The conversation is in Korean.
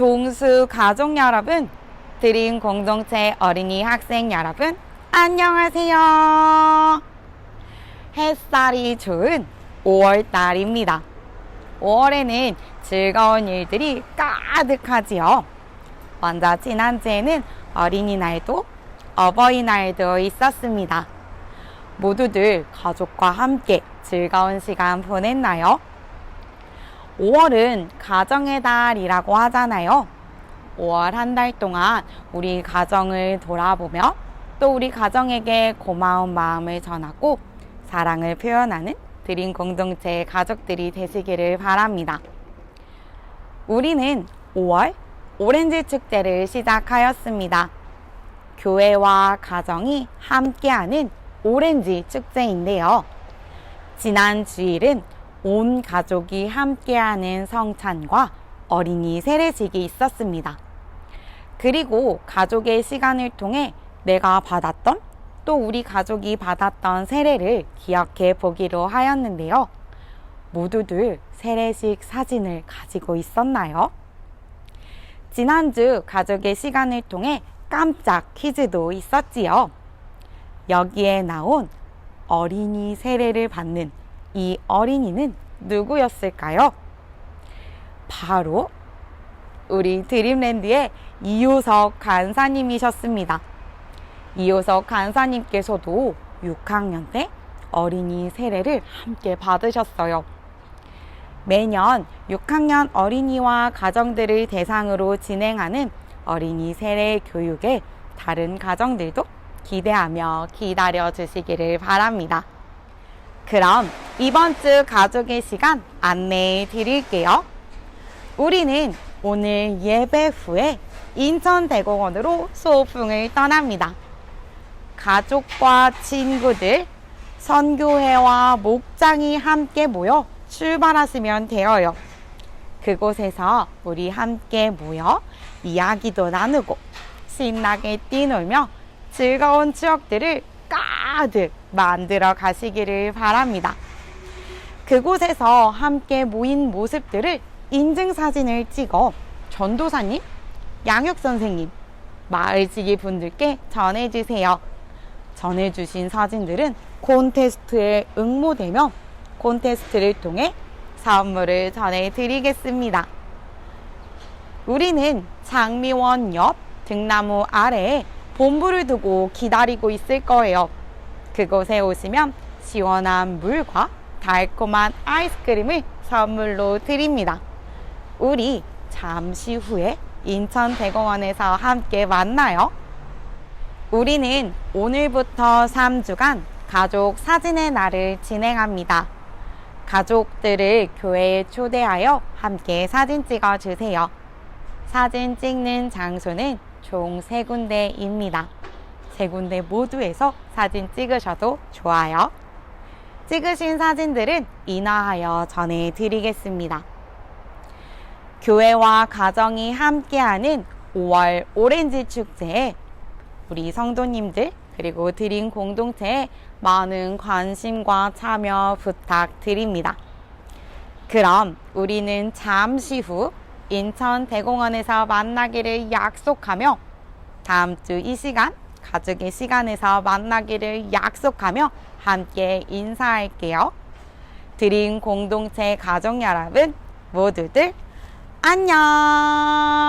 동수 가족 여러분, 드림 공동체 어린이 학생 여러분, 안녕하세요. 햇살이 좋은 5월달입니다. 5월에는 즐거운 일들이 가득하지요. 먼저 지난주에는 어린이날도 어버이날도 있었습니다. 모두들 가족과 함께 즐거운 시간 보냈나요? 5월은 가정의 달이라고 하잖아요. 5월 한 달 동안 우리 가정을 돌아보며 또 우리 가정에게 고마운 마음을 전하고 사랑을 표현하는 드림 공동체 가족들이 되시기를 바랍니다. 우리는 5월 오렌지 축제를 시작하였습니다. 교회와 가정이 함께하는 오렌지 축제인데요. 지난 주일은 온 가족이 함께하는 성찬과 어린이 세례식이 있었습니다. 그리고 가족의 시간을 통해 내가 받았던 또 우리 가족이 받았던 세례를 기억해 보기로 하였는데요. 모두들 세례식 사진을 가지고 있었나요? 지난주 가족의 시간을 통해 깜짝 퀴즈도 있었지요. 여기에 나온 어린이 세례를 받는 이 어린이는 누구였을까요? 바로 우리 드림랜드의 이효석 간사님이셨습니다. 이효석 간사님께서도 6학년 때 어린이 세례를 함께 받으셨어요. 매년 6학년 어린이와 가정들을 대상으로 진행하는 어린이 세례 교육에 다른 가정들도 기대하며 기다려 주시기를 바랍니다. 그럼 이번 주 가족의 시간 안내해 드릴게요. 우리는 오늘 예배 후에 인천대공원으로 소풍을 떠납니다. 가족과 친구들, 선교회와 목장이 함께 모여 출발하시면 되어요. 그곳에서 우리 함께 모여 이야기도 나누고 신나게 뛰놀며 즐거운 추억들을 가득 만들어 가시기를 바랍니다. 그곳에서 함께 모인 모습들을 인증사진을 찍어 전도사님, 양육선생님, 마을지기 분들께 전해주세요. 전해주신 사진들은 콘테스트에 응모되면 콘테스트를 통해 선물을 전해드리겠습니다. 우리는 장미원 옆 등나무 아래에 본부를 두고 기다리고 있을 거예요. 그곳에 오시면 시원한 물과 달콤한 아이스크림을 선물로 드립니다. 우리 잠시 후에 인천대공원에서 함께 만나요. 우리는 오늘부터 3주간 가족 사진의 날을 진행합니다. 가족들을 교회에 초대하여 함께 사진 찍어 주세요. 사진 찍는 장소는 총세 군데입니다. 세 군데 모두에서 사진 찍으셔도 좋아요. 찍으신 사진들은 인화하여 전해드리겠습니다. 교회와 가정이 함께하는 5월 오렌지 축제에 우리 성도님들 그리고 드림 공동체에 많은 관심과 참여 부탁드립니다. 그럼 우리는 잠시 후 인천 대공원에서 만나기를 약속하며 다음 주 이 시간 가족의 시간에서 만나기를 약속하며 함께 인사할게요. 드림 공동체 가족 여러분 모두들 안녕!